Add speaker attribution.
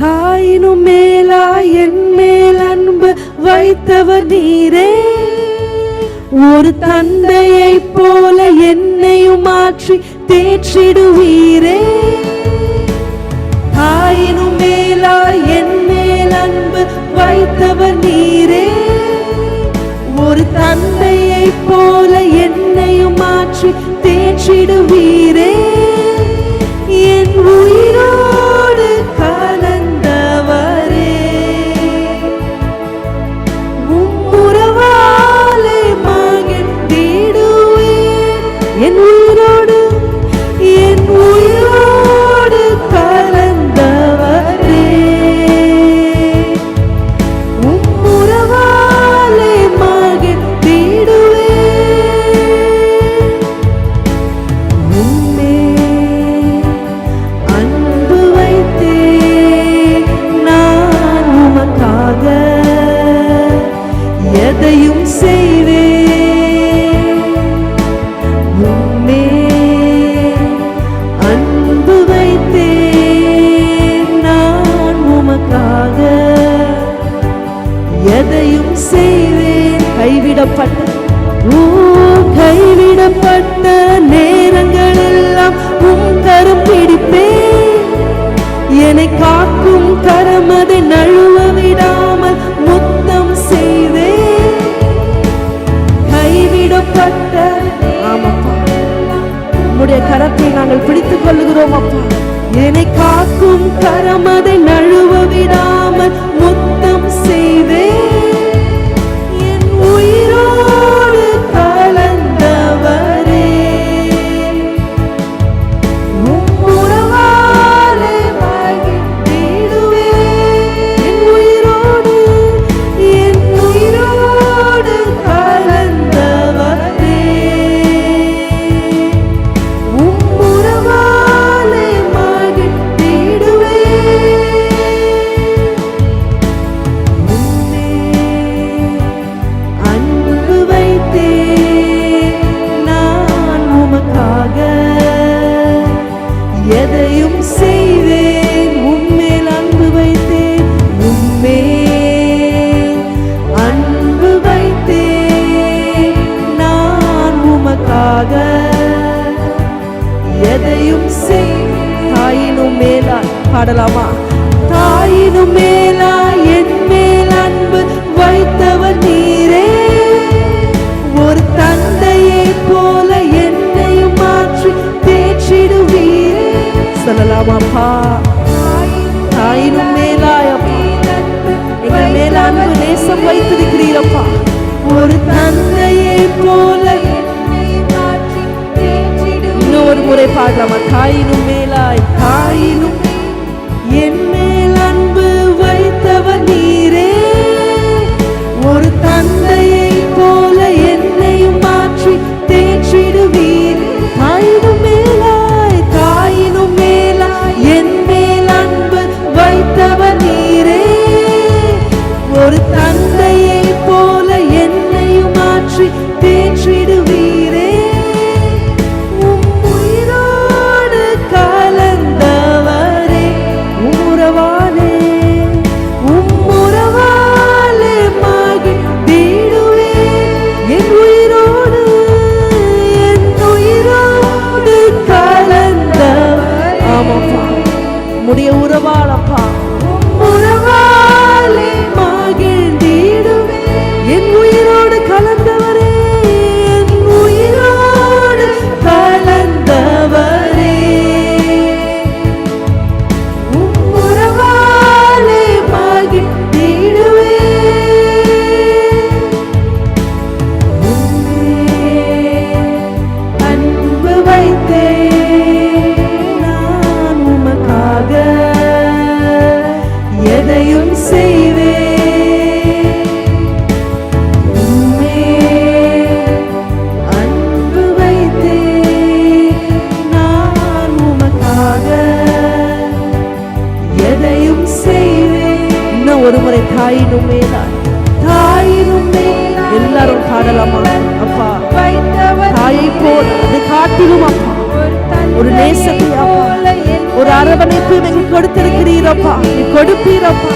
Speaker 1: தாயினும் மேலா என் மேல் அன்பு வைத்தவர் நீரே. ஒரு தந்தையை போல என்னையும் மாற்றி தேற்றிடுவீரே. தாயினும் மேலா என் மேல் அன்பு வைத்தவர் நீரே. ஒரு தந்தையை போல என்னையும் மாற்றி தேற்றிடுவீர். கைவிடப்பட்ட ஓ கைவிடப்பட்ட நேரங்கள் எல்லாம் உம் கரம் பிடிப்பே. என்னை காக்கும் கரமதை நழுவ விடாமல் முத்தம் செய்தே. கைவிடப்பட்ட ஆமாப்பா. உம்முடைய கரத்தை நாங்கள் பிடித்துக் கொள்ளுகிறோம் அப்பா. என்னை காக்கும் கரமதை தாயினும் மேலா பாடலாமா? தாயினும் மேலா என் மேல் அன்பு வைத்தவர் நீரே. ஒரு தந்தையை போல என்னையும் மாற்றி தேற்றிடுவீரே. சொல்லலாமாப்பா தாயினும் மேலாய் எங்கள் மேல அன்பு நேசம் வைத்திருக்கிறீரப்பா. ஒரு தந்தையை போல இன்னும் ஒரு முறை பாடலாமா? தாயினும் மேலாய் தாயினும் உயிரோடு கலந்தவரே இன்னும் ஒரு முறை தாயினும் மேலாய். தாயினும் எல்லாரும் பாடலாமா அப்பா. தாயை போல் அது காட்டிலும் அப்பா. ஒரு நேசத்தை அப்பா. ஒரு அரவணைப்பு எனக்கு கொடுத்திருக்கிறீரப்பா நீ கொடுப்பீரப்பா